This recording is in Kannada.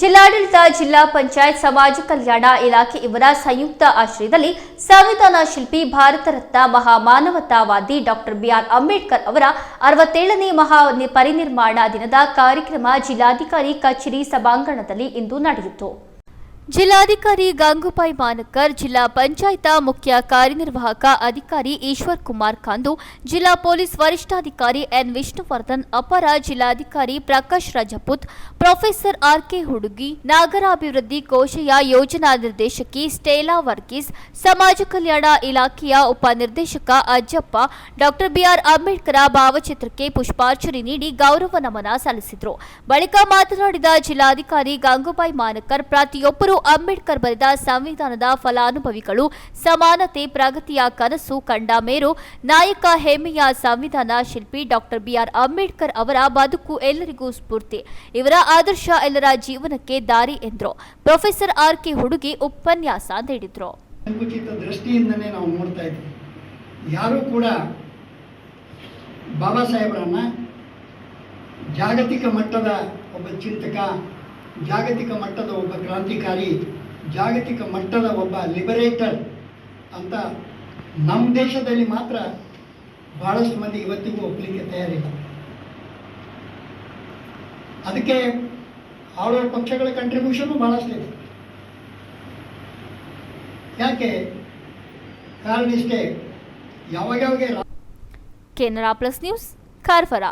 ಜಿಲ್ಲಾಡಳಿತ, ಜಿಲ್ಲಾ ಪಂಚಾಯತ್, ಸಮಾಜ ಕಲ್ಯಾಣ ಇಲಾಖೆ ಇವರ ಸಂಯುಕ್ತ ಆಶ್ರಯದಲ್ಲಿ ಸಂವಿಧಾನ ಶಿಲ್ಪಿ ಭಾರತ ರತ್ನ ಮಹಾಮಾನವತಾವಾದಿ ಡಾಕ್ಟರ್ ಬಿಆರ್ ಅಂಬೇಡ್ಕರ್ ಅವರ ಅರವತ್ತೇಳನೇ ಮಹಾ ಪರಿನಿರ್ಮಾಣ ದಿನದ ಕಾರ್ಯಕ್ರಮ ಜಿಲ್ಲಾಧಿಕಾರಿ ಕಚೇರಿ ಸಭಾಂಗಣದಲ್ಲಿ ಇಂದು ನಡೆಯಿತು. ಜಿಲ್ಲಾಧಿಕಾರಿ ಗಂಗೂಬಾಯಿ ಮಾನಕರ್, ಜಿಲ್ಲಾ ಪಂಚಾಯತ ಮುಖ್ಯ ಕಾರ್ಯನಿರ್ವಾಹಕ ಅಧಿಕಾರಿ ಈಶ್ವರ್ ಕುಮಾರ್ ಖಾಂದು, ಜಿಲ್ಲಾ ಪೊಲೀಸ್ ವರಿಷ್ಠಾಧಿಕಾರಿ ಎನ್ ವಿಷ್ಣುವರ್ಧನ್, ಅಪರ ಜಿಲ್ಲಾಧಿಕಾರಿ Prakash Rajput, professor R K ಹುಡುಗಿ, ನಾಗರಾಭಿವೃದ್ಧಿ ಕೋಶಯ ಯೋಜನಾ ನಿರ್ದೇಶಕಿ ಸ್ಟೇಲಾ ವರ್ಗೀಸ್, ಸಮಾಜ ಕಲ್ಯಾಣ ಇಲಾಖೆಯ ಉಪನಿರ್ದೇಶಕ ಅಜ್ಜಪ್ಪ, ಡಾಕ್ಟರ್ ಬಿಆರ್ ಅಂಬೇಡ್ಕರ್ ಭಾವಚಿತ್ರಕ್ಕೆ ಪುಷ್ಪಾರ್ಚನೆ ನೀಡಿ ಗೌರವ ನಮನ ಸಲ್ಲಿಸಿದರು. ಬಳಿಕ ಮಾತನಾಡಿದ ಜಿಲ್ಲಾಧಿಕಾರಿ ಗಂಗೂಬಾಯಿ ಮಾನಕರ್, ಪ್ರತಿಯೊಬ್ಬರೂ ಅಂಬೇಡ್ಕರ್ ಬರೆದ ಸಂವಿಧಾನದ ಫಲಾನುಭವಿಗಳು ಸಮಾನತೆ, ಪ್ರಗತಿಯ ಕನಸು ಕಂಡ ಮೇರು ನಾಯಕ ಹೆಮ್ಮೆಯ ಸಂವಿಧಾನ ಶಿಲ್ಪಿ ಡಾಕ್ಟರ್ ಬಿಆರ್ ಅಂಬೇಡ್ಕರ್ ಅವರ ಬದುಕು ಎಲ್ಲರಿಗೂ ಸ್ಫೂರ್ತಿ. ಇವರ ಆದರ್ಶ ಎಲ್ಲರ ಜೀವನಕ್ಕೆ ದಾರಿ ಎಂದರು. ಪ್ರೊಫೆಸರ್ ಆರ್ ಕೆ ಹುಡುಗಿ ಉಪನ್ಯಾಸ ನೀಡಿದರು. ಯಾರೂ ಕೂಡ ಬಾಬಾ ಸಾಹೇಬರನ್ನ ಜಾಗತಿಕ ಮಟ್ಟದ ಒಬ್ಬ ಚಿಂತಕ ಜಾಗತಿಕ ಮಟ್ಟದ ಒಬ್ಬ ಕ್ರಾಂತಿಕಾರಿ, ಜಾಗತಿಕ ಮಟ್ಟದ ಒಬ್ಬ ಲಿಬರೇಟರ್ ಅಂತ ನಮ್ಮ ದೇಶದಲ್ಲಿ ಮಾತ್ರ ಬಹಳಷ್ಟು ಮಂದಿ ಇವತ್ತಿಗೂ ಒಪ್ಪಲಿಕ್ಕೆ ತಯಾರಿಲ್ಲ. ಅದಕ್ಕೆ ಆಳುವ ಪಕ್ಷಗಳ ಕಂಟ್ರಿಬ್ಯೂಷನ್ ಭಾಳಷ್ಟಿದೆ ಯಾಕೆ? ಕಾರಣ ಇಷ್ಟೇ. ಯಾವಾಗ ಯಾವಾಗ ಕೆನರಾ ಪ್ಲಸ್ ನ್ಯೂಸ್ ಕಾರ್ವರ